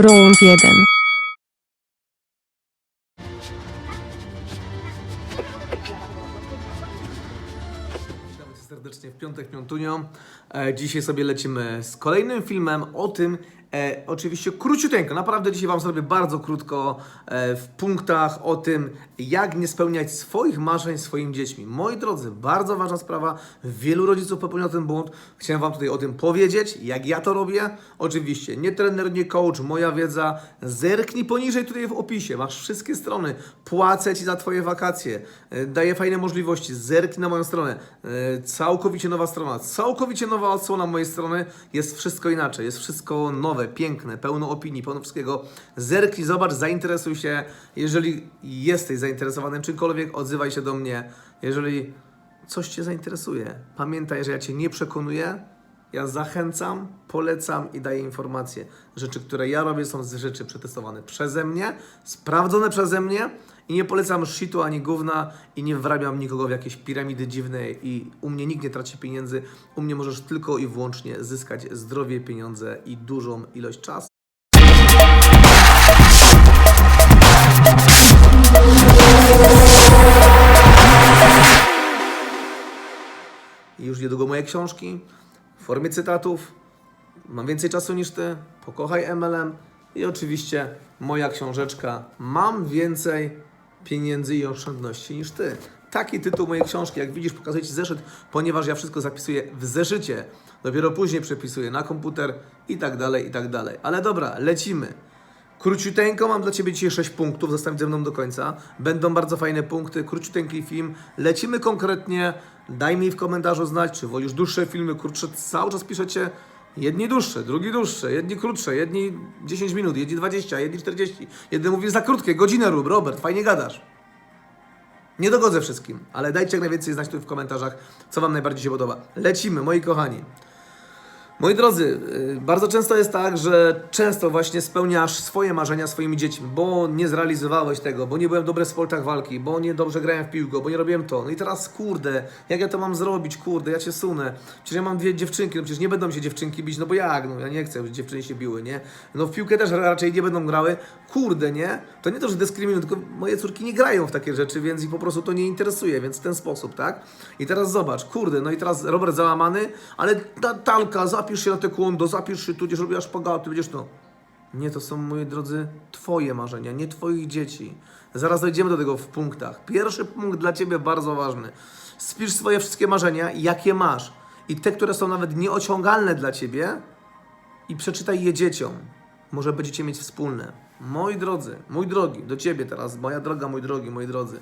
Round 1. Witamy serdecznie w piątek Piątunio. E, dzisiaj sobie lecimy z kolejnym filmem o tym, e, oczywiście króciuteńko, naprawdę dzisiaj Wam zrobię bardzo krótko e, w punktach o tym, jak nie spełniać swoich marzeń swoimi dziećmi. Moi drodzy, bardzo ważna sprawa, wielu rodziców popełnia ten błąd. Chciałem Wam tutaj o tym powiedzieć, jak ja to robię. Oczywiście, nie trener, nie coach, moja wiedza. Zerknij poniżej tutaj w opisie, masz wszystkie strony. Płacę Ci za Twoje wakacje, e, daję fajne możliwości. Zerknij na moją stronę. E, Całkowicie nowa strona, całkowicie nowa odsłona mojej strony. Jest wszystko inaczej, jest wszystko nowe, piękne, pełno opinii, pełno wszystkiego. Zerknij, zobacz, zainteresuj się. Jeżeli jesteś zainteresowany czymkolwiek, odzywaj się do mnie. Jeżeli coś Cię zainteresuje, pamiętaj, że ja Cię nie przekonuję, ja zachęcam, polecam i daję informacje. Rzeczy, które ja robię, są z rzeczy przetestowane przeze mnie, sprawdzone przeze mnie i nie polecam shitu ani gówna i nie wrabiam nikogo w jakieś piramidy dziwne i u mnie nikt nie traci pieniędzy. U mnie możesz tylko i wyłącznie zyskać zdrowie, pieniądze i dużą ilość czasu. I już niedługo moje książki w formie cytatów. Mam więcej czasu niż ty. Pokochaj MLM. I oczywiście moja książeczka. Mam więcej pieniędzy i oszczędności niż ty. Taki tytuł mojej książki. Jak widzisz, pokazuję ci zeszyt, ponieważ ja wszystko zapisuję w zeszycie. Dopiero później przepisuję na komputer i tak dalej, i tak dalej. Ale dobra, lecimy. Króciuteńko mam dla Ciebie dzisiaj 6 punktów, zostań ze mną do końca. Będą bardzo fajne punkty, króciuteńki film. Lecimy konkretnie, daj mi w komentarzu znać, czy wolisz dłuższe filmy, krótsze, cały czas piszecie jedni dłuższe, drugi dłuższe, jedni krótsze, jedni 10 minut, jedni 20, jedni 40. Jeden mówi za krótkie, godzinę rób, Robert, fajnie gadasz. Nie dogodzę wszystkim, ale dajcie jak najwięcej znać tu w komentarzach, co Wam najbardziej się podoba. Lecimy, moi kochani. Moi drodzy, yy, bardzo często jest tak, że często właśnie spełniasz swoje marzenia swoimi dziećmi, bo nie zrealizowałeś tego, bo nie byłem dobry w sportach walki, bo nie dobrze grałem w piłkę, bo nie robiłem to. No i teraz, kurde, jak ja to mam zrobić, kurde, ja cię sunę. Przecież ja mam dwie dziewczynki, no przecież nie będą się dziewczynki bić, no bo jak, no ja nie chcę, żeby dziewczyny się biły, nie? No w piłkę też raczej nie będą grały. Kurde, nie? To nie to, że dyskryminuję, tylko moje córki nie grają w takie rzeczy, więc ich po prostu to nie interesuje, więc w ten sposób, tak? I teraz zobacz, kurde, no i teraz Robert załamany, ale Natalka, zapisz się na taekwondo, zapisz się, tu będziesz robiła szpagaty, będziesz to. Nie, to są, moi drodzy, Twoje marzenia, nie Twoich dzieci. Zaraz dojdziemy do tego w punktach. Pierwszy punkt dla Ciebie bardzo ważny. Spisz swoje wszystkie marzenia, jakie masz. I te, które są nawet nieociągalne dla Ciebie, i przeczytaj je dzieciom. Może będziecie mieć wspólne. Moi drodzy, mój drogi, do Ciebie teraz, moja droga, mój drogi, moi drodzy.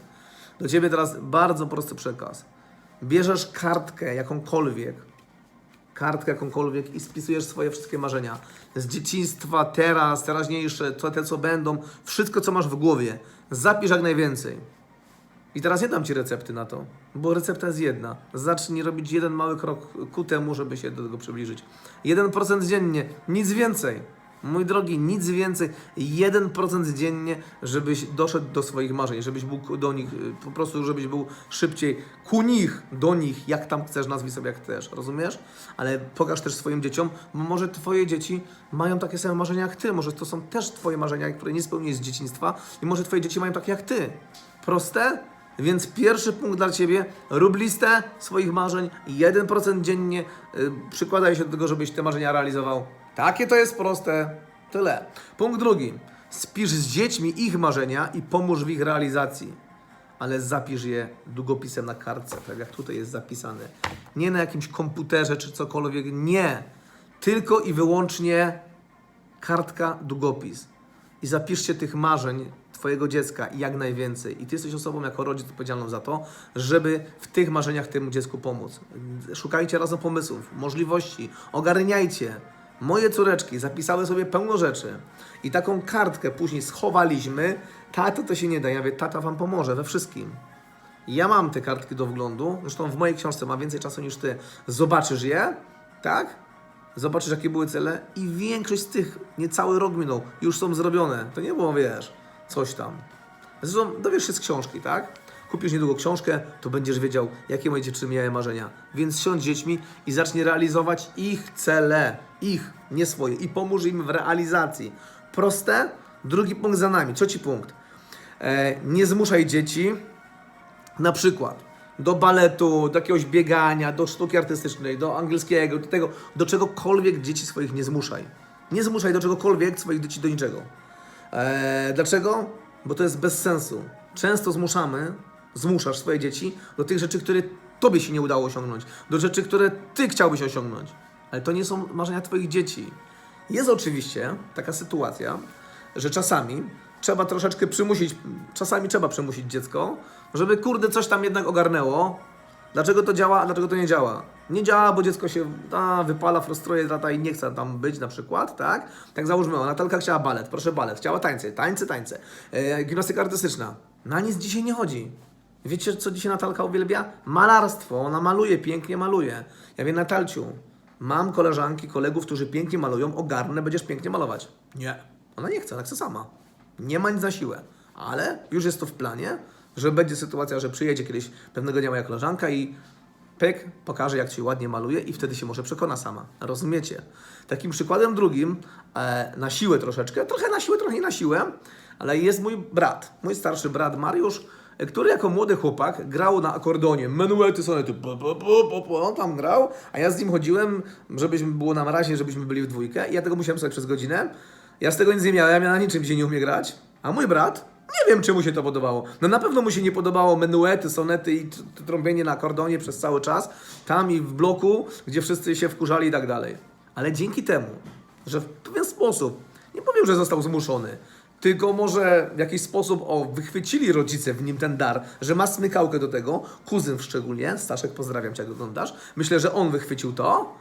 Do Ciebie teraz bardzo prosty przekaz. Bierzesz kartkę jakąkolwiek, kartkę jakąkolwiek i spisujesz swoje wszystkie marzenia. Z dzieciństwa, teraz, teraźniejsze, to, te co będą, wszystko co masz w głowie. Zapisz jak najwięcej. I teraz nie dam Ci recepty na to, bo recepta jest jedna. Zacznij robić jeden mały krok ku temu, żeby się do tego przybliżyć. 1% dziennie, nic więcej. Mój drogi, nic więcej. 1% dziennie, żebyś doszedł do swoich marzeń, żebyś był do nich, y, po prostu żebyś był szybciej ku nich, do nich, jak tam chcesz, nazwij sobie jak chcesz, rozumiesz? Ale pokaż też swoim dzieciom, może Twoje dzieci mają takie same marzenia jak Ty, może to są też Twoje marzenia, które nie spełniłeś z dzieciństwa i może Twoje dzieci mają takie jak Ty. Proste? Więc pierwszy punkt dla Ciebie, rób listę swoich marzeń, 1% dziennie, yy, przykładaj się do tego, żebyś te marzenia realizował. Takie to jest proste, tyle. Punkt drugi, spisz z dziećmi ich marzenia i pomóż w ich realizacji. Ale zapisz je długopisem na kartce, tak jak tutaj jest zapisane. Nie na jakimś komputerze czy cokolwiek, nie. Tylko i wyłącznie kartka, długopis. I zapiszcie tych marzeń Twojego dziecka jak najwięcej. I Ty jesteś osobą jako rodzic odpowiedzialną za to, żeby w tych marzeniach temu dziecku pomóc. Szukajcie razem pomysłów, możliwości, ogarniajcie. Moje córeczki zapisały sobie pełno rzeczy i taką kartkę później schowaliśmy. Tato to się nie da. Ja mówię, tata Wam pomoże we wszystkim. Ja mam te kartki do wglądu, zresztą w mojej książce ma więcej czasu niż ty. Zobaczysz je, tak? Zobaczysz, jakie były cele, i większość z tych, nie cały rok minął, już są zrobione. To nie było, wiesz, coś tam. Zresztą dowiesz się z książki, tak? Kupisz niedługo książkę, to będziesz wiedział, jakie moje dziewczyny miały marzenia. Więc siądź z dziećmi i zacznij realizować ich cele, ich, nie swoje, i pomóż im w realizacji. Proste? Drugi punkt za nami. Trzeci punkt. E, nie zmuszaj dzieci na przykład do baletu, do jakiegoś biegania, do sztuki artystycznej, do angielskiego, do tego, do czegokolwiek dzieci swoich nie zmuszaj. Nie zmuszaj do czegokolwiek swoich dzieci do niczego. Eee, dlaczego? Bo to jest bez sensu. Często zmuszamy, zmuszasz swoje dzieci do tych rzeczy, które tobie się nie udało osiągnąć, do rzeczy, które ty chciałbyś osiągnąć. Ale to nie są marzenia twoich dzieci. Jest oczywiście taka sytuacja, że czasami trzeba troszeczkę przymusić, czasami trzeba przymusić dziecko, żeby kurde coś tam jednak ogarnęło. Dlaczego to działa, a dlaczego to nie działa? Nie działa, bo dziecko się a, wypala, frustruje, tata i nie chce tam być na przykład, tak? Tak załóżmy, o, Natalka chciała balet, proszę balet, chciała tańce, tańce, tańce, e, gimnastyka artystyczna. Na nic dzisiaj nie chodzi. Wiecie, co dzisiaj Natalka uwielbia? Malarstwo. Ona maluje, pięknie maluje. Ja wiem, Natalciu, mam koleżanki, kolegów, którzy pięknie malują, ogarnę, będziesz pięknie malować. Nie. Ona nie chce, ona chce sama. Nie ma nic na siłę. Ale już jest to w planie, że będzie sytuacja, że przyjedzie kiedyś pewnego dnia moja koleżanka i pyk, pokaże jak się ładnie maluje i wtedy się może przekona sama. Rozumiecie? Takim przykładem drugim, e, na siłę troszeczkę, trochę na siłę, trochę nie na siłę, ale jest mój brat, mój starszy brat Mariusz, który jako młody chłopak grał na akordeonie, menuety, sonety, po, po, po, po, po, on tam grał, a ja z nim chodziłem, żebyśmy było nam razie, żebyśmy byli w dwójkę i ja tego musiałem słuchać przez godzinę. Ja z tego nic nie miałem, ja na niczym się nie umie grać, a mój brat nie wiem, czy mu się to podobało. No na pewno mu się nie podobało menuety, sonety i tr- tr- trąbienie na akordonie przez cały czas. Tam i w bloku, gdzie wszyscy się wkurzali i tak dalej. Ale dzięki temu, że w pewien sposób, nie powiem, że został zmuszony, tylko może w jakiś sposób, o, wychwycili rodzice w nim ten dar, że ma smykałkę do tego, kuzyn szczególnie, Staszek, pozdrawiam Cię, jak oglądasz. Myślę, że on wychwycił to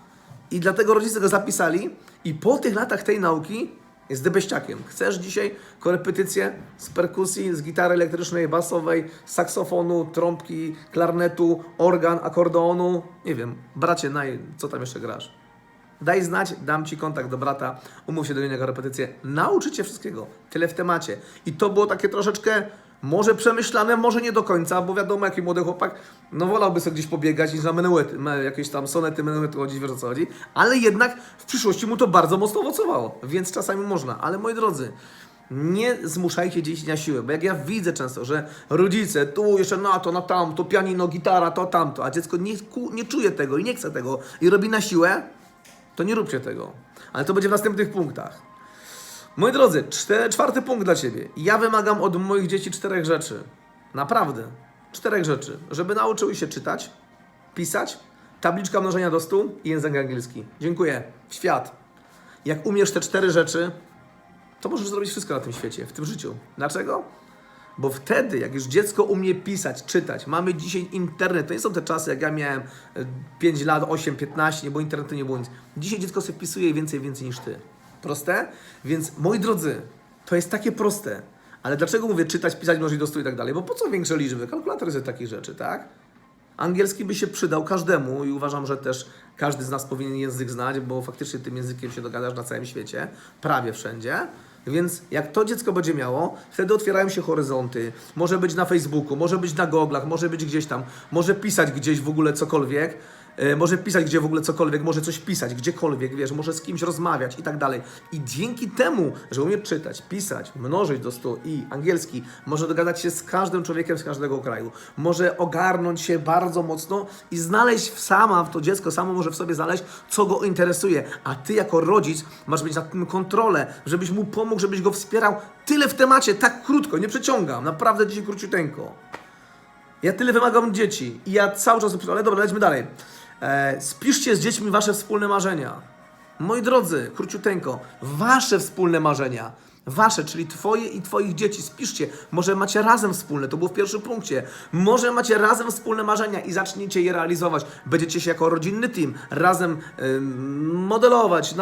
i dlatego rodzice go zapisali i po tych latach tej nauki jest debeściakiem. Chcesz dzisiaj korepetycję z perkusji, z gitary elektrycznej, basowej, saksofonu, trąbki, klarnetu, organ, akordeonu? Nie wiem, bracie, naj, co tam jeszcze grasz? Daj znać, dam Ci kontakt do brata, umów się do niego na korepetycję. Nauczy Cię wszystkiego. Tyle w temacie. I to było takie troszeczkę może przemyślane, może nie do końca, bo wiadomo, jaki młody chłopak, no wolałby sobie gdzieś pobiegać niż na menuety, me- jakieś tam sonety, menuety chodzić, wiesz o co chodzi. Ale jednak w przyszłości mu to bardzo mocno owocowało, więc czasami można. Ale moi drodzy, nie zmuszajcie dzieci na siłę, bo jak ja widzę często, że rodzice tu jeszcze na to, na tam, to pianino, gitara, to tamto, a dziecko nie, nie czuje tego i nie chce tego i robi na siłę, to nie róbcie tego. Ale to będzie w następnych punktach. Moi drodzy, czte, czwarty punkt dla Ciebie. Ja wymagam od moich dzieci czterech rzeczy. Naprawdę. Czterech rzeczy. Żeby nauczyły się czytać, pisać, tabliczka mnożenia do stu i język angielski. Dziękuję. Świat. Jak umiesz te cztery rzeczy, to możesz zrobić wszystko na tym świecie, w tym życiu. Dlaczego? Bo wtedy, jak już dziecko umie pisać, czytać, mamy dzisiaj internet, to nie są te czasy, jak ja miałem e, 5 lat, 8, 15, bo internetu nie było nic. Dzisiaj dziecko sobie wpisuje więcej, więcej niż ty. Proste? Więc moi drodzy, to jest takie proste. Ale dlaczego mówię czytać, pisać, mnożyć do stu i tak dalej? Bo po co większe liczby? Kalkulator jest do takich rzeczy, tak? Angielski by się przydał każdemu i uważam, że też każdy z nas powinien język znać, bo faktycznie tym językiem się dogadasz na całym świecie, prawie wszędzie. Więc jak to dziecko będzie miało, wtedy otwierają się horyzonty. Może być na Facebooku, może być na goglach, może być gdzieś tam, może pisać gdzieś w ogóle cokolwiek. E, może pisać gdzie w ogóle cokolwiek, może coś pisać, gdziekolwiek, wiesz, może z kimś rozmawiać i tak dalej. I dzięki temu, że umie czytać, pisać, mnożyć do stu i angielski, może dogadać się z każdym człowiekiem z każdego kraju, może ogarnąć się bardzo mocno i znaleźć sama, w to dziecko samo może w sobie znaleźć, co go interesuje. A ty jako rodzic masz mieć nad tym kontrolę, żebyś mu pomógł, żebyś go wspierał. Tyle w temacie, tak krótko, nie przeciągam, naprawdę dzisiaj króciuteńko. Ja tyle wymagam od dzieci i ja cały czas, ale dobra, lećmy dalej. E, spiszcie z dziećmi wasze wspólne marzenia. Moi drodzy, króciuteńko, wasze wspólne marzenia. Wasze, czyli twoje i twoich dzieci. Spiszcie. Może macie razem wspólne, to było w pierwszym punkcie. Może macie razem wspólne marzenia i zacznijcie je realizować. Będziecie się jako rodzinny team razem ym, modelować,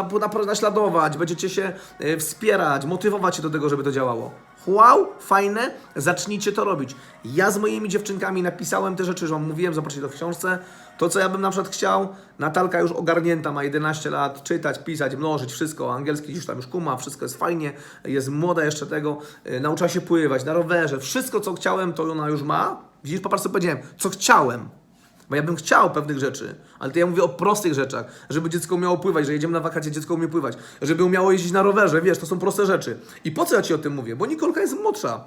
naśladować, będziecie się y, wspierać, motywować się do tego, żeby to działało. Wow, fajne, zacznijcie to robić. Ja z moimi dziewczynkami napisałem te rzeczy, że wam mówiłem, zobaczcie to w książce. To, co ja bym na przykład chciał, Natalka już ogarnięta, ma 11 lat, czytać, pisać, mnożyć, wszystko, angielski już tam już kuma, wszystko jest fajnie, jest młoda jeszcze tego, yy, nauczyła się pływać na rowerze, wszystko, co chciałem, to ona już ma. Widzisz, popatrz co powiedziałem, co chciałem. Bo ja bym chciał pewnych rzeczy, ale to ja mówię o prostych rzeczach, żeby dziecko umiało pływać, że jedziemy na wakacje, dziecko umie pływać, żeby umiało jeździć na rowerze, wiesz, to są proste rzeczy. I po co ja Ci o tym mówię? Bo Nikolka jest młodsza.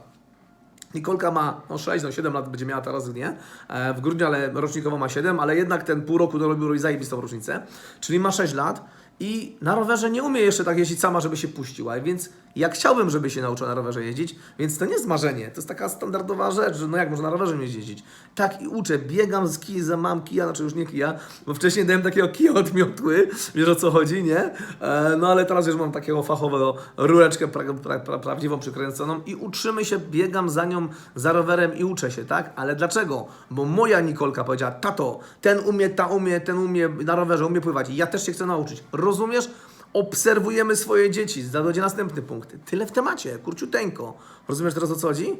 Nikolka ma no 6, no 7 lat będzie miała teraz, nie? E, w grudniu, ale rocznikowo ma 7, ale jednak ten pół roku dorobił robi zajebistą rocznicę, czyli ma 6 lat i na rowerze nie umie jeszcze tak jeździć sama, żeby się puściła, więc ja chciałbym, żeby się nauczyła na rowerze jeździć, więc to nie jest marzenie, to jest taka standardowa rzecz, że no jak można na rowerze mieć jeździć. Tak i uczę, biegam z kija, mam kija, znaczy już nie kija, bo wcześniej dałem takiego kija od miotły, wiesz o co chodzi, nie? E, no ale teraz już mam takiego fachowego rureczkę pra, pra, pra, prawdziwą przykręconą i uczymy się, biegam za nią, za rowerem i uczę się, tak? Ale dlaczego? Bo moja Nikolka powiedziała, tato, ten umie, ta umie, ten umie na rowerze, umie pływać ja też się chcę nauczyć. Rozumiesz? Obserwujemy swoje dzieci. Będzie następny punkt. Tyle w temacie, kurciuteńko. Rozumiesz teraz o co chodzi?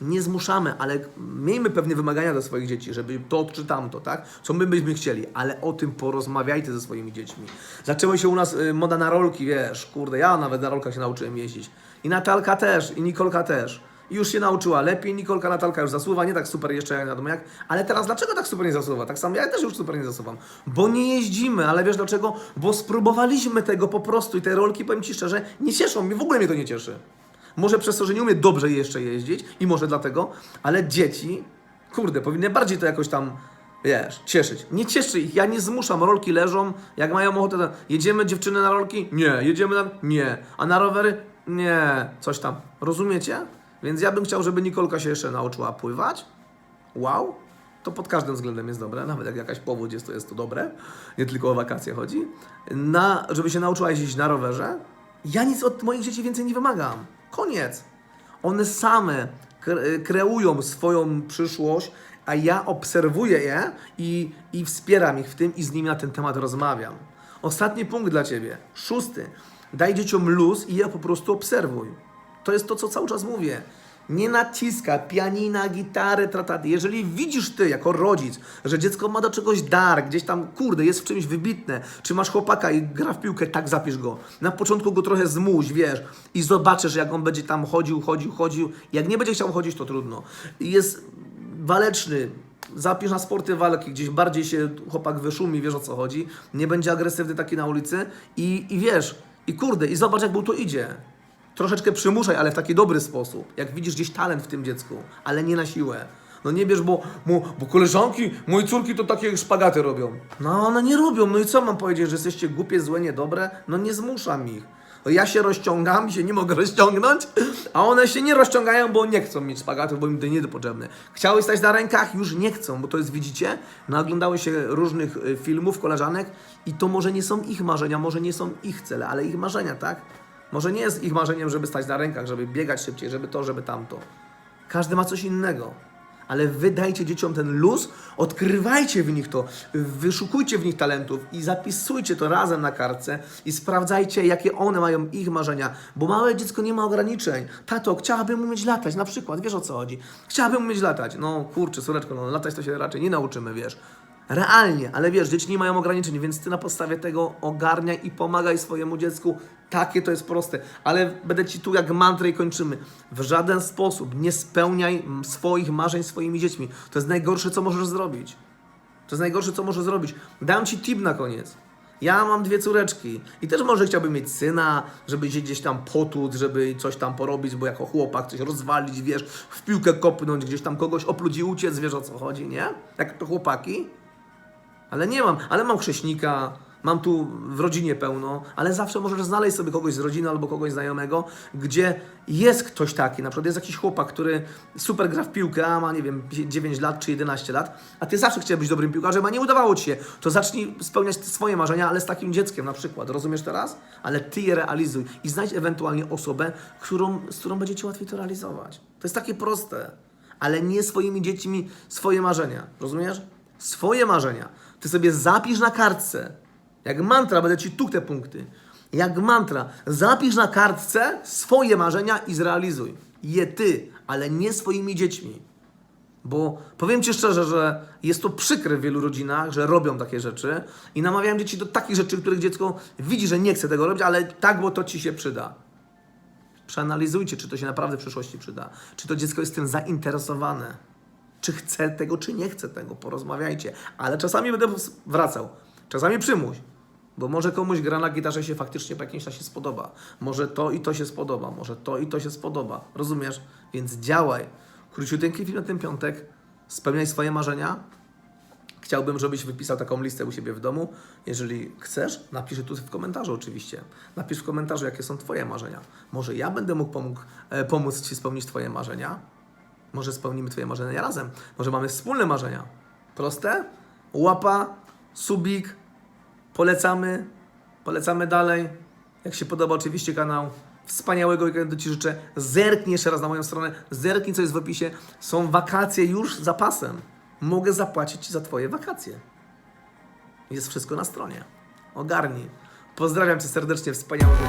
Nie zmuszamy, ale miejmy pewne wymagania do swoich dzieci, żeby to czy tamto, tak? Co my byśmy chcieli, ale o tym porozmawiajcie ze swoimi dziećmi. Zaczęło się u nas y, moda na rolki, wiesz, kurde, ja nawet na rolkach się nauczyłem jeździć. I Natalka też, i Nikolka też. Już się nauczyła lepiej, Nikolka, Natalka już zasuwa, nie tak super jeszcze jak wiadomo jak, ale teraz dlaczego tak super nie zasuwa? Tak samo ja też już super nie zasuwam. Bo nie jeździmy, ale wiesz dlaczego? Bo spróbowaliśmy tego po prostu i te rolki, powiem Ci szczerze, nie cieszą mnie, w ogóle mnie to nie cieszy. Może przez to, że nie umie dobrze jeszcze jeździć i może dlatego, ale dzieci, kurde, powinny bardziej to jakoś tam, wiesz, cieszyć. Nie cieszy ich, ja nie zmuszam, rolki leżą, jak mają ochotę, to jedziemy dziewczyny na rolki? Nie. Jedziemy na... Nie. A na rowery? Nie. Coś tam. Rozumiecie? Więc ja bym chciał, żeby Nikolka się jeszcze nauczyła pływać. Wow. To pod każdym względem jest dobre, nawet jak jakaś powódź jest, to jest to dobre. Nie tylko o wakacje chodzi. Na, żeby się nauczyła jeździć na rowerze. Ja nic od moich dzieci więcej nie wymagam. Koniec. One same kre- kreują swoją przyszłość, a ja obserwuję je i, i wspieram ich w tym i z nimi na ten temat rozmawiam. Ostatni punkt dla Ciebie. Szósty. Daj dzieciom luz i je po prostu obserwuj. To jest to, co cały czas mówię. Nie naciska pianina, gitary, trataty. Jeżeli widzisz ty jako rodzic, że dziecko ma do czegoś dar, gdzieś tam, kurde, jest w czymś wybitne, czy masz chłopaka i gra w piłkę, tak zapisz go. Na początku go trochę zmuś, wiesz, i zobaczysz, jak on będzie tam chodził, chodził, chodził. Jak nie będzie chciał chodzić, to trudno. Jest waleczny, zapisz na sporty walki, gdzieś bardziej się chłopak wyszumi, wiesz o co chodzi, nie będzie agresywny taki na ulicy i, i wiesz, i kurde, i zobacz jak mu to idzie. Troszeczkę przymuszaj, ale w taki dobry sposób. Jak widzisz gdzieś talent w tym dziecku, ale nie na siłę. No nie bierz, bo, bo, bo koleżanki, moje córki to takie szpagaty robią. No one nie robią, no i co mam powiedzieć, że jesteście głupie, złe, niedobre? No nie zmuszam ich. No ja się rozciągam, się nie mogę rozciągnąć, a one się nie rozciągają, bo nie chcą mieć szpagatów, bo im to nie potrzebne. Chciały stać na rękach, już nie chcą, bo to jest, widzicie, naoglądały się różnych y, filmów, koleżanek i to może nie są ich marzenia, może nie są ich cele, ale ich marzenia, tak? Może nie jest ich marzeniem, żeby stać na rękach, żeby biegać szybciej, żeby to, żeby tamto. Każdy ma coś innego. Ale wy dajcie dzieciom ten luz, odkrywajcie w nich to, wyszukujcie w nich talentów i zapisujcie to razem na kartce i sprawdzajcie, jakie one mają ich marzenia, bo małe dziecko nie ma ograniczeń. Tato, chciałabym umieć latać, na przykład, wiesz o co chodzi? Chciałabym umieć latać. No kurczę, córeczko, no latać to się raczej nie nauczymy, wiesz. Realnie, ale wiesz, dzieci nie mają ograniczeń, więc ty na podstawie tego ogarniaj i pomagaj swojemu dziecku. Takie to jest proste, ale będę ci tu jak mantrę i kończymy. W żaden sposób nie spełniaj swoich marzeń swoimi dziećmi. To jest najgorsze, co możesz zrobić. To jest najgorsze, co możesz zrobić. Dam ci tip na koniec. Ja mam dwie córeczki i też może chciałbym mieć syna, żeby się gdzieś tam potłuc, żeby coś tam porobić, bo jako chłopak coś rozwalić, wiesz, w piłkę kopnąć, gdzieś tam kogoś opluć i uciec, wiesz o co chodzi, nie? Jak chłopaki. Ale nie mam, ale mam chrześnika, mam tu w rodzinie pełno, ale zawsze możesz znaleźć sobie kogoś z rodziny albo kogoś znajomego, gdzie jest ktoś taki, na przykład jest jakiś chłopak, który super gra w piłkę, a ma, nie wiem, 9 lat czy 11 lat, a ty zawsze chciałeś być dobrym piłkarzem, a nie udawało ci się, to zacznij spełniać swoje marzenia, ale z takim dzieckiem na przykład, rozumiesz teraz? Ale ty je realizuj i znajdź ewentualnie osobę, którą, z którą będzie ci łatwiej to realizować. To jest takie proste, ale nie swoimi dziećmi swoje marzenia, rozumiesz? Swoje marzenia. Ty sobie zapisz na kartce. Jak mantra, będę ci tu te punkty. Jak mantra, zapisz na kartce swoje marzenia i zrealizuj. Je ty, ale nie swoimi dziećmi. Bo powiem Ci szczerze, że jest to przykre w wielu rodzinach, że robią takie rzeczy i namawiam dzieci do takich rzeczy, których dziecko widzi, że nie chce tego robić, ale tak, bo to Ci się przyda. Przeanalizujcie, czy to się naprawdę w przyszłości przyda. Czy to dziecko jest tym zainteresowane. czy chcę tego, czy nie chcę tego, porozmawiajcie. Ale czasami będę wracał, czasami przymuś, bo może komuś gra na gitarze się faktycznie po jakimś czasie spodoba. Może to i to się spodoba, może to i to się spodoba. Rozumiesz? Więc działaj. Króciuteńki film na ten piątek, spełniaj swoje marzenia, Chciałbym, żebyś wypisał taką listę u siebie w domu. Jeżeli chcesz, napisz tu w komentarzu oczywiście. Napisz w komentarzu, jakie są Twoje marzenia. Może ja będę mógł pomógł, e, pomóc Ci spełnić Twoje marzenia. Może spełnimy Twoje marzenia razem. Może mamy wspólne marzenia. Proste? Łapa, subik, polecamy, polecamy dalej. Jak się podoba oczywiście kanał, wspaniałego weekendu Ci życzę. Zerknij jeszcze raz na moją stronę, zerknij co jest w opisie. Są wakacje już z zapasem. Mogę zapłacić Ci za Twoje wakacje. Jest wszystko na stronie. Ogarnij. Pozdrawiam Cię serdecznie, wspaniałego.